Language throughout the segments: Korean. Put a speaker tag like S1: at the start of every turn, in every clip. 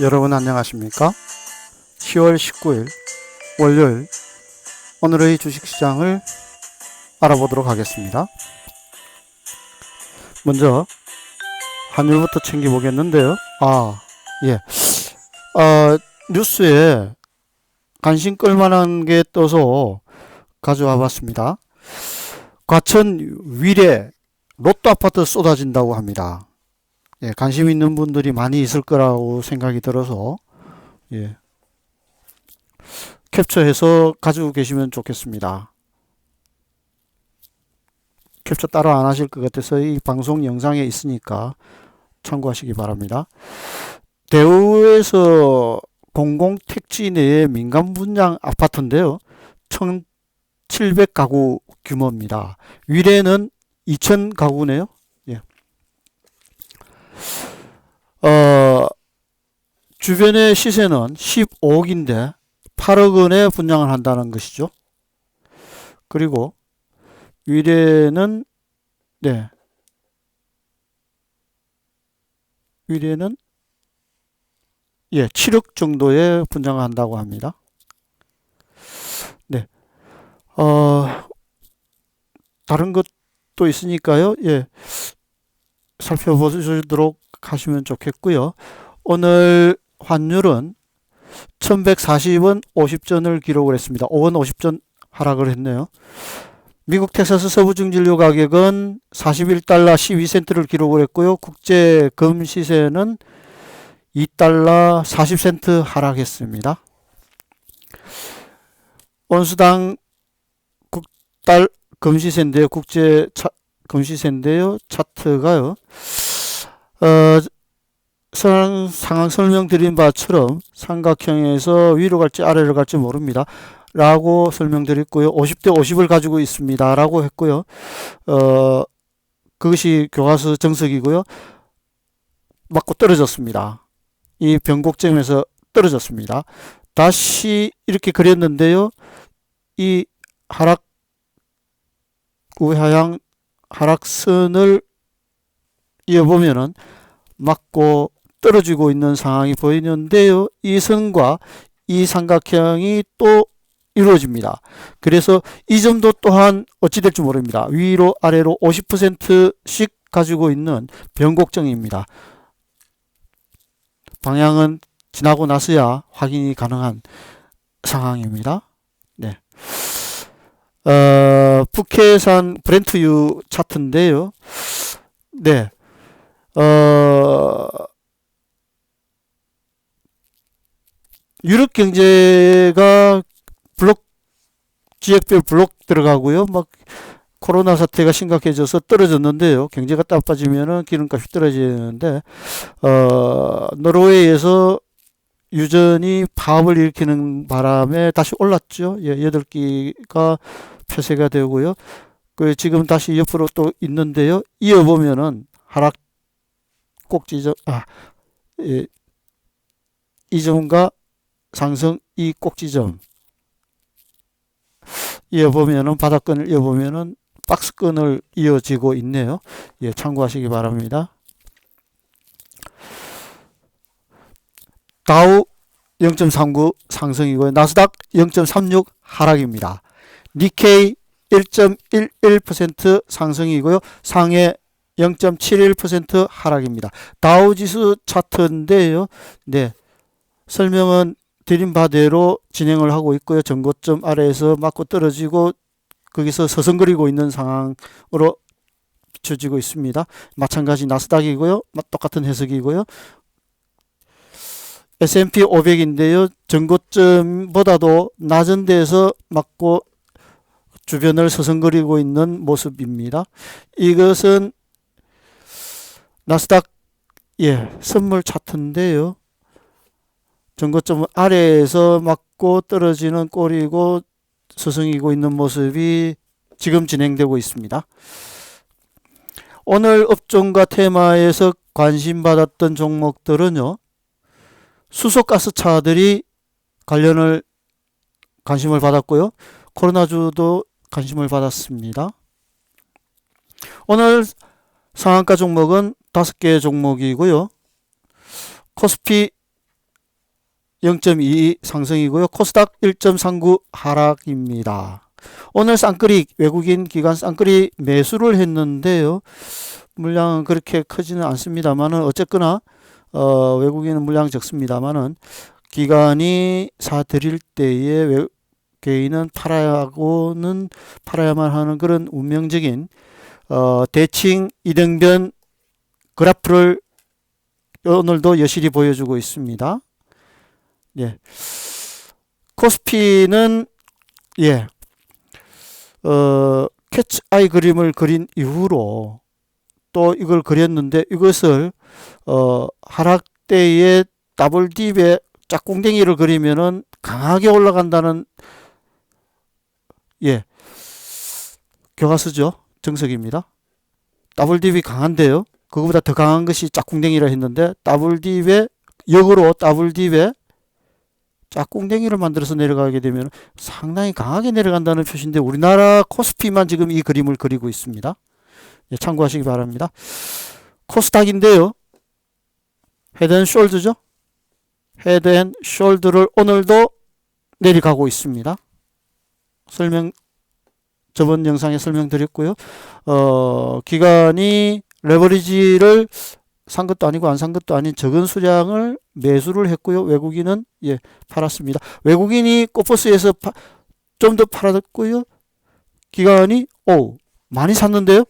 S1: 여러분 안녕하십니까? 10월 19일 월요일 오늘의 주식시장을 알아보도록 하겠습니다. 먼저 환율부터 챙겨보겠는데요. 아, 예. 아, 뉴스에 관심 끌만한 게 떠서 가져와 봤습니다. 과천 위례 로또 아파트 쏟아진다고 합니다. 예, 관심 있는 분들이 많이 있을 거라고 생각이 들어서 예, 캡처해서 가지고 계시면 좋겠습니다. 캡처 따로 안 하실 것 같아서 이 방송 영상에 있으니까 참고하시기 바랍니다. 대우에서 공공택지 내의 민간 분양 아파트인데요. 1700가구 규모입니다. 위례는 2000 가구네요. 예. 어, 주변의 시세는 15억인데 8억 원에 분양을 한다는 것이죠. 그리고 위례는 네. 위례는 예, 7억 정도에 분양을 한다고 합니다. 네. 어, 다른 것도 있으니까요. 예. 살펴보시도록 하시면 좋겠고요. 오늘 환율은 1140원 50전을 기록을 했습니다. 5원 50전 하락을 했네요. 미국 텍사스 서부 증진료 가격은 41달러 12센트를 기록을 했고요. 국제 금 시세는 2달러 40센트 하락했습니다. 온수당 국달 금시세인데요. 국제 차, 금시세인데요. 차트가요. 어, 상, 상황 설명드린 바처럼 삼각형에서 위로 갈지 아래로 갈지 모릅니다. 라고 설명드렸고요. 50대 50을 가지고 있습니다. 라고 했고요. 어, 그것이 교과서 정석이고요. 맞고 떨어졌습니다. 이 변곡점에서 떨어졌습니다. 다시 이렇게 그렸는데요. 이 하락 우하향 하락선을 이어보면은 맞고 떨어지고 있는 상황이 보이는데요. 이 선과 이 삼각형이 또 이루어집니다. 그래서 이 점도 또한 어찌 될지 모릅니다. 위로 아래로 50%씩 가지고 있는 변곡점입니다. 방향은 지나고 나서야 확인이 가능한 상황입니다. 네. 어, 북해산 브렌트유 차트인데요. 네. 어, 유럽 경제가 블록, 지역별 블록 들어가고요. 막 코로나 사태가 심각해져서 떨어졌는데요. 경제가 나빠지면은 기름값이 떨어지는데, 어, 노르웨이에서 유전이 파업을 일으키는 바람에 다시 올랐죠. 예, 여덟 기가 폐쇄가 되고요. 그 지금 다시 옆으로 또 있는데요. 이어 보면은 하락 꼭지점, 아, 예, 이 점과 상승 이 꼭지점. 이어 보면은 바닥권을 이어 보면은 박스권을 이어지고 있네요. 예, 참고하시기 바랍니다. 다우 0.39 상승이고요. 나스닥 0.36 하락입니다. 니케이 1.11% 상승이고요. 상해 0.71% 하락입니다. 다우지수 차트인데요. 네. 설명은 드린 바대로 진행을 하고 있고요. 전고점 아래에서 맞고 떨어지고 거기서 서성거리고 있는 상황으로 비춰지고 있습니다. 마찬가지 나스닥이고요. 똑같은 해석이고요. S&P 500인데요. 전고점보다도 낮은 데서 맞고 주변을 서성거리고 있는 모습입니다. 이것은 나스닥 예, 선물 차트인데요. 전고점 아래에서 맞고 떨어지는 꼴이고 서성이고 있는 모습이 지금 진행되고 있습니다. 오늘 업종과 테마에서 관심받았던 종목들은요. 수소가스 차들이 관련을 관심을 받았고요. 코로나주도 관심을 받았습니다. 오늘 상한가 종목은 다섯 개 종목이고요. 코스피 0.2 상승이고요. 코스닥 1.39 하락입니다. 오늘 쌍끌이 외국인 기관 쌍끌이 매수를 했는데요. 물량은 그렇게 크지는 않습니다만은 어쨌거나 어, 외국인은 물량 적습니다만은 기관이 사들일 때에 외, 개인은 팔아야고는 팔아야만 하는 그런 운명적인 어, 대칭 이등변 그래프를 오늘도 여실히 보여주고 있습니다. 예. 코스피는 예. 어, 캐치 아이 그림을 그린 이후로 또 이걸 그렸는데 이것을 어, 하락 때에 더블 딥에 짝꿍댕이를 그리면은 강하게 올라간다는 예. 교과서죠. 정석입니다. 더블 딥이 강한데요. 그거보다 더 강한 것이 짝꿍댕이라 했는데 더블 딥에 역으로 더블 딥에 짝꿍댕이를 만들어서 내려가게 되면 상당히 강하게 내려간다는 표시인데 우리나라 코스피만 지금 이 그림을 그리고 있습니다. 예, 참고하시기 바랍니다. 코스닥인데요. 헤드앤 숄드죠. 헤드앤 숄드를 오늘도 내려가고 있습니다. 설명 저번 영상에 설명드렸고요. 어, 기간이 레버리지를 산 것도 아니고 안 산 것도 아닌 적은 수량을 매수를 했고요. 외국인은 예, 팔았습니다. 외국인이 코퍼스에서 좀 더 팔았고요. 기간이 오, 많이 샀는데요.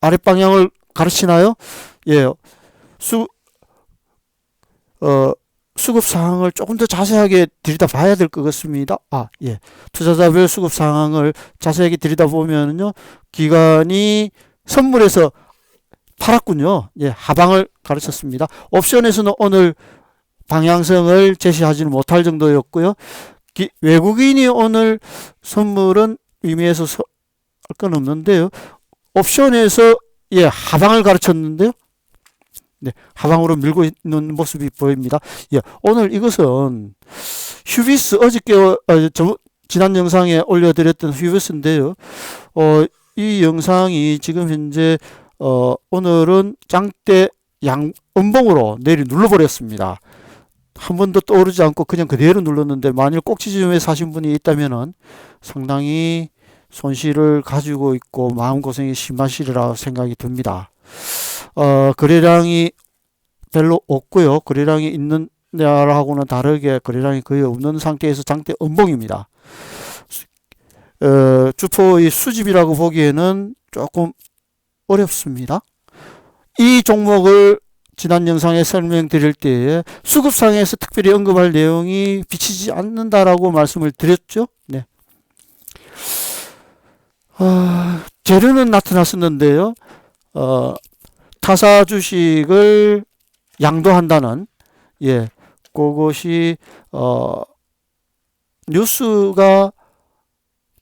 S1: 아랫방향을 가르치나요? 예. 수 어, 수급 상황을 조금 더 자세하게 들여다봐야 될 것 같습니다. 아, 예. 투자자별 수급 상황을 자세하게 들여다보면요. 기관이 선물에서 팔았군요. 예, 하방을 가르쳤습니다. 옵션에서는 오늘 방향성을 제시하지는 못할 정도였고요. 기, 외국인이 오늘 선물은 의미에서 할 건 없는데요. 옵션에서 예, 하방을 가르쳤는데요. 네, 하방으로 밀고 있는 모습이 보입니다. 예, 오늘 이것은 휴비스 어저께 어, 저, 지난 영상에 올려드렸던 휴비스인데요. 어, 이 영상이 지금 현재 어, 오늘은 장대 양 음봉으로 내리 눌러버렸습니다. 한 번도 떠오르지 않고 그냥 그대로 눌렀는데 만일 꼭지점에 사신 분이 있다면은 상당히 손실을 가지고 있고 마음고생이 심하시리라 생각이 듭니다. 어, 거래량이 별로 없고요. 거래량이 있는 데하고는 다르게 거래량이 거의 없는 상태에서 장대 음봉입니다. 어, 주포의 수집이라고 보기에는 조금 어렵습니다. 이 종목을 지난 영상에 설명드릴 때에 수급상에서 특별히 언급할 내용이 비치지 않는다라고 말씀을 드렸죠. 네. 어, 재료는 나타났었는데요. 어, 타사 주식을 양도한다는 예 그것이 어 뉴스가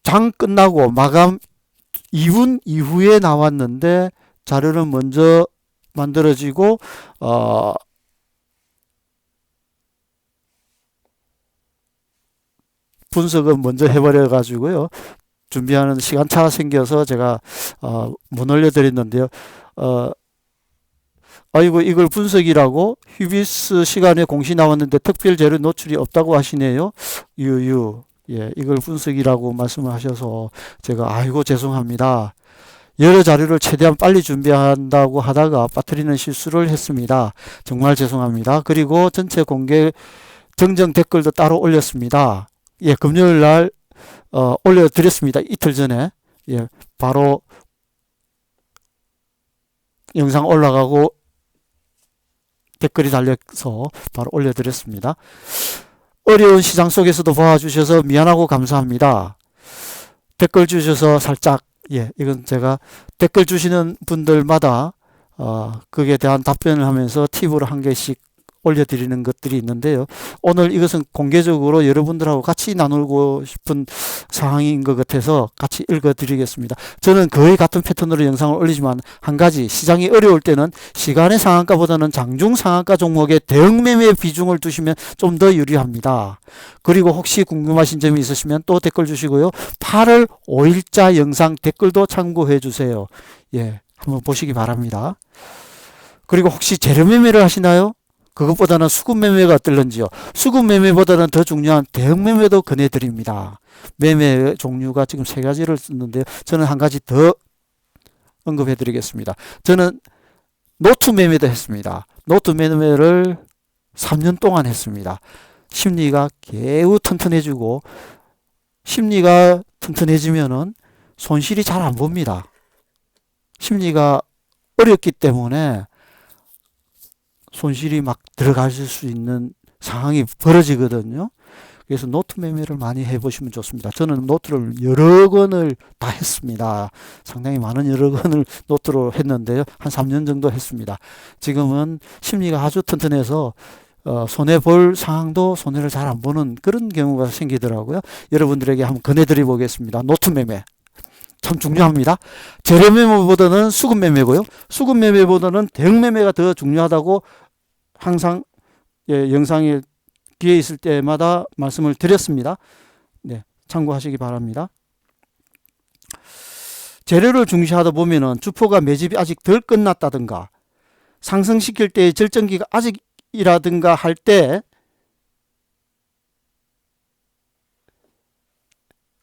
S1: 장 끝나고 마감 2분 이후에 나왔는데 자료는 먼저 만들어지고 어 분석은 먼저 해버려 가지고요 준비하는 시간차가 생겨서 제가 어, 못 올려드렸는데요. 어, 아이고 이걸 분석이라고 휴비스 시간에 공시 나왔는데 특별 재료 노출이 없다고 하시네요. 유유. 예, 이걸 분석이라고 말씀을 하셔서 제가 아이고 죄송합니다. 여러 자료를 최대한 빨리 준비한다고 하다가 빠뜨리는 실수를 했습니다. 정말 죄송합니다. 그리고 전체 공개 정정 댓글도 따로 올렸습니다. 예, 금요일 날 어, 올려드렸습니다. 이틀 전에. 예, 바로 영상 올라가고 댓글이 달려서 바로 올려드렸습니다. 어려운 시장 속에서도 봐주셔서 미안하고 감사합니다. 댓글 주셔서 살짝 예 이건 제가 댓글 주시는 분들마다 어 거기에 대한 답변을 하면서 팁으로 한 개씩 올려드리는 것들이 있는데요. 오늘 이것은 공개적으로 여러분들하고 같이 나누고 싶은 상황인 것 같아서 같이 읽어드리겠습니다. 저는 거의 같은 패턴으로 영상을 올리지만 한 가지 시장이 어려울 때는 시간의 상한가보다는 장중 상한가 종목의 대응 매매 비중을 두시면 좀 더 유리합니다. 그리고 혹시 궁금하신 점이 있으시면 또 댓글 주시고요. 8월 5일자 영상 댓글도 참고해 주세요. 예, 한번 보시기 바랍니다. 그리고 혹시 재료 매매를 하시나요? 그것보다는 수급 매매가 어떨런지요. 수급 매매보다는 더 중요한 대응 매매도 권해드립니다. 매매 종류가 지금 세 가지를 쓰는데요. 저는 한 가지 더 언급해드리겠습니다. 저는 노트 매매도 했습니다. 노트 매매를 3년 동안 했습니다. 심리가 매우 튼튼해지고 심리가 튼튼해지면은 손실이 잘 안 봅니다. 심리가 어렵기 때문에 손실이 막 들어갈 수 있는 상황이 벌어지거든요. 그래서 노트 매매를 많이 해보시면 좋습니다. 저는 노트를 여러 권을 다 했습니다. 상당히 많은 여러 권을 노트로 했는데요. 한 3년 정도 했습니다. 지금은 심리가 아주 튼튼해서 어, 손해 볼 상황도 손해를 잘 안 보는 그런 경우가 생기더라고요. 여러분들에게 한번 권해드려 보겠습니다. 노트 매매. 참 중요합니다. 재료 매매보다는 수급 매매고요. 수급 매매보다는 대응 매매가 더 중요하다고 항상 예, 영상에 기회 있을 때마다 말씀을 드렸습니다. 네, 참고하시기 바랍니다. 재료를 중시하다 보면은 주포가 매집이 아직 덜 끝났다든가 상승시킬 때의 절정기가 아직이라든가 할 때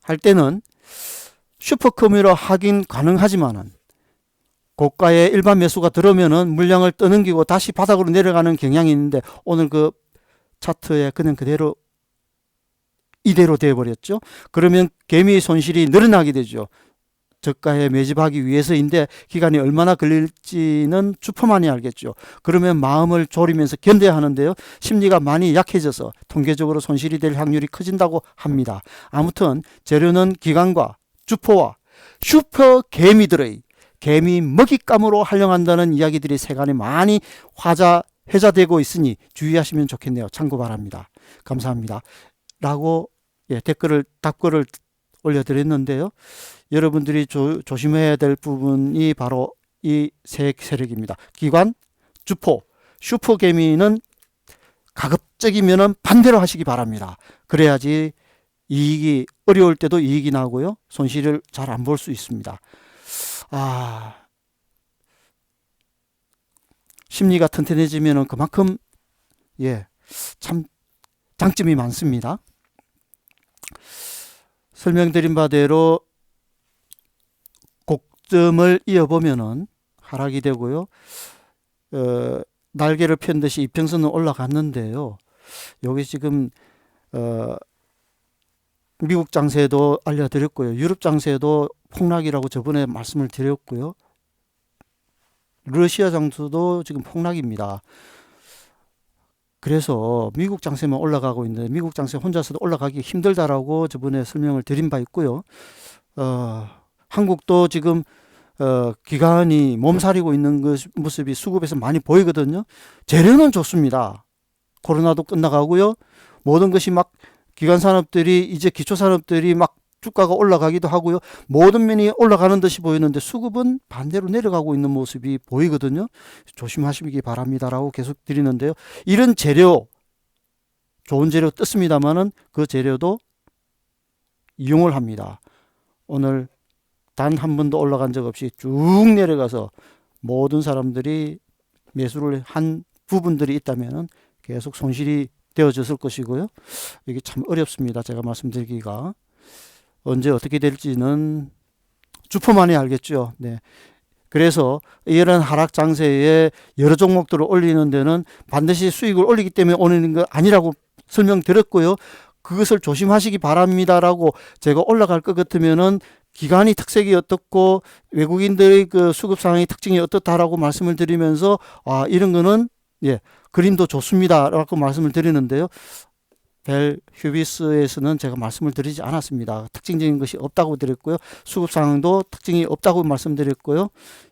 S1: 할 때는 슈퍼커뮤로 확인 가능하지만은 고가의 일반 매수가 들어오면은 물량을 떠넘기고 다시 바닥으로 내려가는 경향이 있는데 오늘 그 차트에 그냥 그대로 이대로 되어버렸죠. 그러면 개미 손실이 늘어나게 되죠. 저가에 매집하기 위해서인데 기간이 얼마나 걸릴지는 주포만이 알겠죠. 그러면 마음을 졸이면서 견뎌야 하는데요. 심리가 많이 약해져서 통계적으로 손실이 될 확률이 커진다고 합니다. 아무튼 재료는 기간과 주포와 슈퍼 개미들의 개미 먹잇감으로 활용한다는 이야기들이 세간에 많이 화자 회자되고 있으니 주의하시면 좋겠네요. 참고 바랍니다. 감사합니다. 라고 예, 댓글을 답글을 올려드렸는데요. 여러분들이 조, 조심해야 될 부분이 바로 이 세 세력입니다. 기관, 주포, 슈퍼개미는 가급적이면 반대로 하시기 바랍니다. 그래야지 이익이 어려울 때도 이익이 나고요. 손실을 잘 안 볼 수 있습니다. 아, 심리가 튼튼해지면 그만큼 예, 참 장점이 많습니다. 설명드린 바대로 곡점을 이어보면은 하락이 되고요. 어, 날개를 편 듯이 이평선은 올라갔는데요. 여기 지금 어, 미국 장세도 알려드렸고요. 유럽 장세도 폭락이라고 저번에 말씀을 드렸고요. 러시아 장수도 지금 폭락입니다. 그래서 미국 장세만 올라가고 있는데 미국 장세 혼자서도 올라가기 힘들다라고 저번에 설명을 드린 바 있고요. 어, 한국도 지금 어, 기간이 몸살이고 있는 그 모습이 수급에서 많이 보이거든요. 재료는 좋습니다. 코로나도 끝나가고요. 모든 것이 막 기관 산업들이 이제 기초 산업들이 막 주가가 올라가기도 하고요. 모든 면이 올라가는 듯이 보이는데 수급은 반대로 내려가고 있는 모습이 보이거든요. 조심하시기 바랍니다라고 계속 드리는데요. 이런 재료 좋은 재료 떴습니다만은 그 재료도 이용을 합니다. 오늘 단 한 번도 올라간 적 없이 쭉 내려가서 모든 사람들이 매수를 한 부분들이 있다면은 계속 손실이 되어졌을 것이고요. 이게 참 어렵습니다. 제가 말씀드리기가. 언제 어떻게 될지는 주포만이 알겠죠. 네. 그래서 이런 하락 장세에 여러 종목들을 올리는 데는 반드시 수익을 올리기 때문에 오는 거 아니라고 설명드렸고요. 그것을 조심하시기 바랍니다라고 제가 올라갈 것 같으면은 기간이 특색이 어떻고 외국인들의 그 수급 상황의 특징이 어떻다라고 말씀을 드리면서 아 이런 거는 예 그림도 좋습니다 라고 말씀을 드리는데요. 벨 휴비스에서는 제가 말씀을 드리지 않았습니다. 특징적인 것이 없다고 드렸고요. 수급 상황도 특징이 없다고 말씀드렸고요.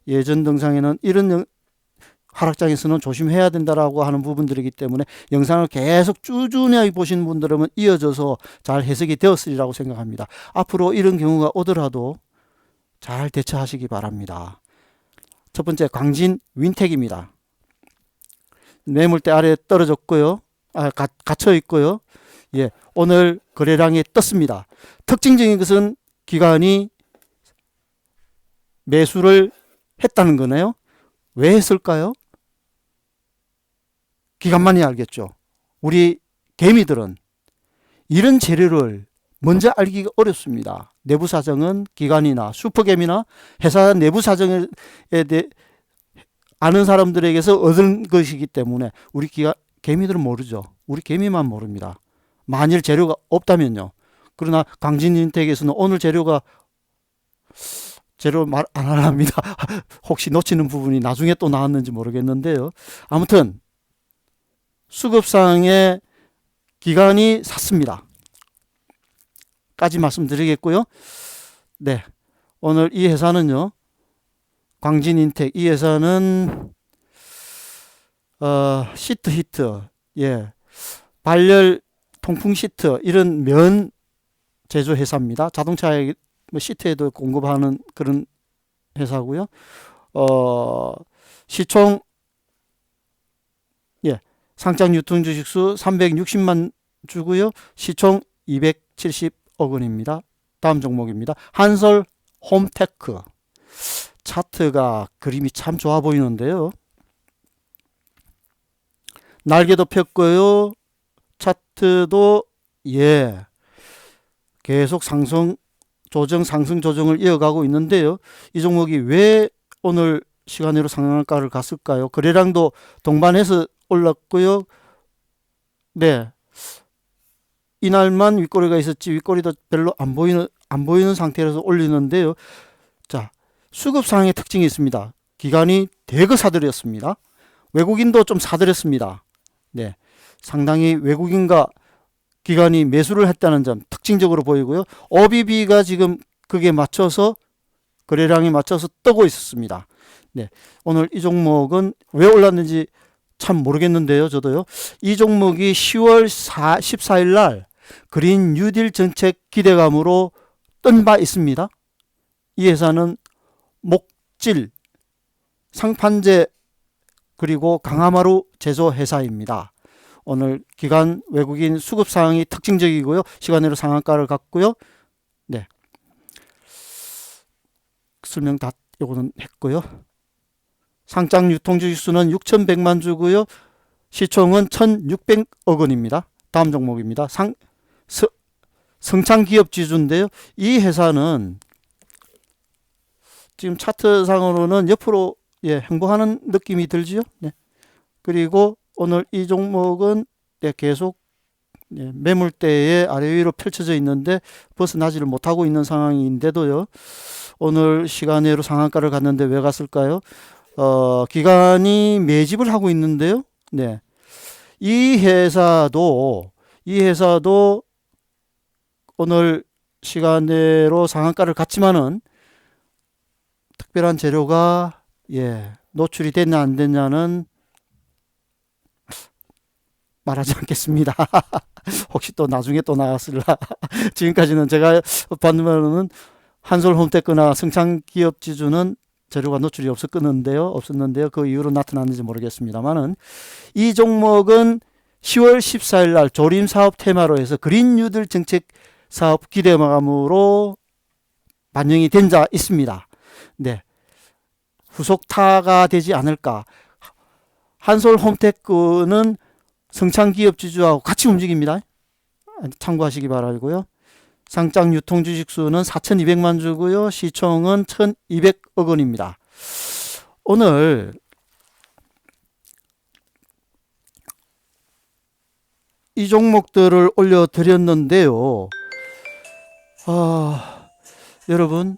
S1: 예전 등상에는 이런 하락장에서는 조심해야 된다라고 하는 부분들이기 때문에 영상을 계속 꾸준히 보신 분들은 이어져서 잘 해석이 되었으리라고 생각합니다. 앞으로 이런 경우가 오더라도 잘 대처하시기 바랍니다. 첫 번째 광진 윈텍입니다. 매물대 아래 떨어졌고요. 아, 가, 갇혀 있고요. 예, 오늘 거래량이 떴습니다. 특징적인 것은 기관이 매수를 했다는 거네요. 왜 했을까요? 기관만이 알겠죠. 우리 개미들은 이런 재료를 먼저 알기가 어렵습니다. 내부 사정은 기관이나 슈퍼개미나 회사 내부 사정에 대해 아는 사람들에게서 얻은 것이기 때문에 우리 기가, 개미들은 모르죠. 우리 개미만 모릅니다. 만일 재료가 없다면요. 그러나 강진인택에서는 오늘 재료가 재료 말안 합니다. 혹시 놓치는 부분이 나중에 또 나왔는지 모르겠는데요. 아무튼 수급상의 기간이 샀습니다. 까지 말씀드리겠고요. 네. 오늘 이 회사는요. 광진인텍 이 회사는 어, 시트 히트 예. 발열 통풍 시트 이런 면 제조 회사입니다. 자동차에 뭐 시트에도 공급하는 그런 회사고요. 어, 시총 예. 상장 유통 주식수 360만 주고요. 시총 270억 원입니다. 다음 종목입니다. 한솔 홈테크. 차트가 그림이 참 좋아 보이는데요. 날개도 폈고요. 차트도 예. 계속 상승 조정 상승 조정을 이어가고 있는데요. 이 종목이 왜 오늘 시간으로 상한가를 갔을까요? 거래량도 동반해서 올랐고요. 네. 이날만 윗꼬리가 있었지 윗꼬리도 별로 안 보이는 안 보이는 상태라서 올리는데요. 자, 수급 상의 특징이 있습니다. 기간이 대거 사들였습니다. 외국인도 좀 사들였습니다. 네. 상당히 외국인과 기관이 매수를 했다는 점 특징적으로 보이고요. OBB가 지금 그게 맞춰서 거래량에 맞춰서 뜨고 있었습니다. 네. 오늘 이 종목은 왜 올랐는지 참 모르겠는데요. 저도요. 이 종목이 10월 4, 14일 날 그린 뉴딜 정책 기대감으로 뜬 바 있습니다. 이 회사는 목질, 상판제 그리고 강화마루 제조 회사입니다. 오늘 기간 외국인 수급 사항이 특징적이고요. 시간으로 상한가를 갖고요. 네. 설명 다 요거는 했고요. 상장 유통 주식수는 6,100만 주고요. 시총은 1,600억 원입니다. 다음 종목입니다. 상 서, 성창 기업 지주인데요. 이 회사는 지금 차트상으로는 옆으로 예, 행보하는 느낌이 들지요. 네. 그리고 오늘 이 종목은 네, 계속 예, 매물대에 아래 위로 펼쳐져 있는데 벗어나지를 못하고 있는 상황인데도요. 오늘 시간외로 상한가를 갔는데 왜 갔을까요? 어, 기관이 매집을 하고 있는데요. 네. 이 회사도 이 회사도 오늘 시간대로 상한가를 갔지만은 특별한 재료가 예, 노출이 됐냐 안 됐냐는 말하지 않겠습니다. 혹시 또 나중에 또 나갔을라. 지금까지는 제가 봤는은 한솔 홈테크나 성창 기업 지주는 재료가 노출이 없었는데요. 없었는데요. 그 이후로 나타났는지 모르겠습니다만은 이 종목은 10월 14일 날 조림 사업 테마로 해서 그린 뉴딜 정책 사업 기대감으로 반영이 된 자 있습니다. 네. 후속타가 되지 않을까. 한솔 홈테크는 성창 기업 지주하고 같이 움직입니다. 참고하시기 바라고요. 상장 유통 주식 수는 4,200만 주고요. 시총은 1,200억 원입니다. 오늘 이 종목들을 올려드렸는데요. 아, 여러분,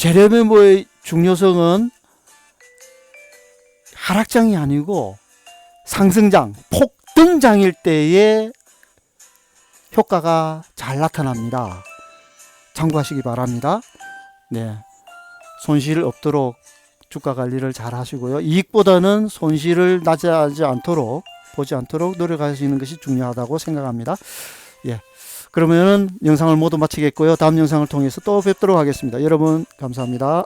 S1: 재래메모의 중요성은 하락장이 아니고 상승장, 폭등장일 때에 효과가 잘 나타납니다. 참고하시기 바랍니다. 네. 손실 없도록 주가 관리를 잘 하시고요. 이익보다는 손실을 나지 않도록 보지 않도록 노력하시는 것이 중요하다고 생각합니다. 예. 그러면은 영상을 모두 마치겠고요. 다음 영상을 통해서 또 뵙도록 하겠습니다. 여러분 감사합니다.